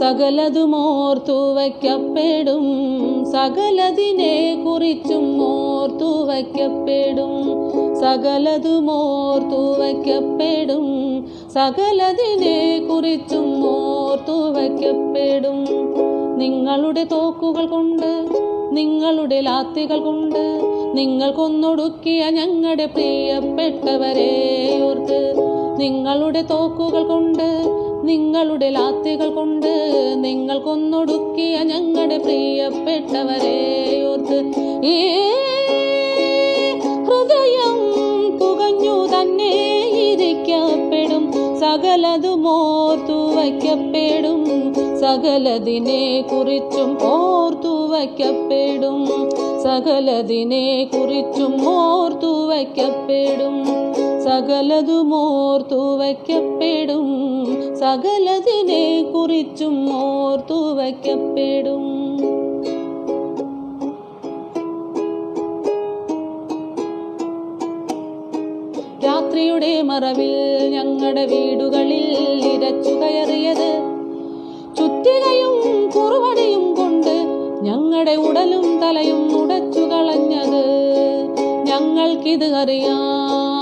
സകലതുമോർത്തു വയ്ക്കപ്പെടും സകലതിനെ കുറിച്ചും ഓർത്തു വയ്ക്കപ്പെടും സകലതുമോർത്തു വയ്ക്കപ്പെടും സകലതിനെ കുറിച്ചും ഓർത്തു വയ്ക്കപ്പെടും നിങ്ങളുടെ തോക്കുകൾ കൊണ്ട് നിങ്ങളുടെ ലാത്തികൾ കൊണ്ട് നിങ്ങൾ കൊന്നൊടുക്കിയ ഞങ്ങളുടെ പ്രിയപ്പെട്ടവരെ നിങ്ങളുടെ തോക്കുകൾ കൊണ്ട് നിങ്ങളുടെ ലാത്തികൾ കൊണ്ട് നിങ്ങൾ കൊന്നൊടുക്കിയ ഞങ്ങളുടെ പ്രിയപ്പെട്ടവരെ ഓർത്ത് ഏ ഹൃദയം പുകഞ്ഞു തന്നെ ഇരിക്കപ്പെടും. സകലതുമോർത്തു വയ്ക്കപ്പെടും. സകലതിനെ കുറിച്ചും ഓർത്തു വയ്ക്കപ്പെടും. സകലതിനെ കുറിച്ചും ഓർത്തു വയ്ക്കപ്പെടും. സകലതുമോർത്തു വയ്ക്കപ്പെടും സകലതിനെ കുറിച്ചും ഓർത്തു വയ്ക്കപ്പെടും രാത്രിയുടെ മറവിൽ ഞങ്ങളുടെ വീടുകളിൽ ഇരച്ചു കയറിയത് ചുറ്റികയും കുറുവടിയും കൊണ്ട് ഞങ്ങളുടെ ഉടലും തലയും ഉടച്ചു കളഞ്ഞത്. ഞങ്ങൾക്കിത് അറിയാം.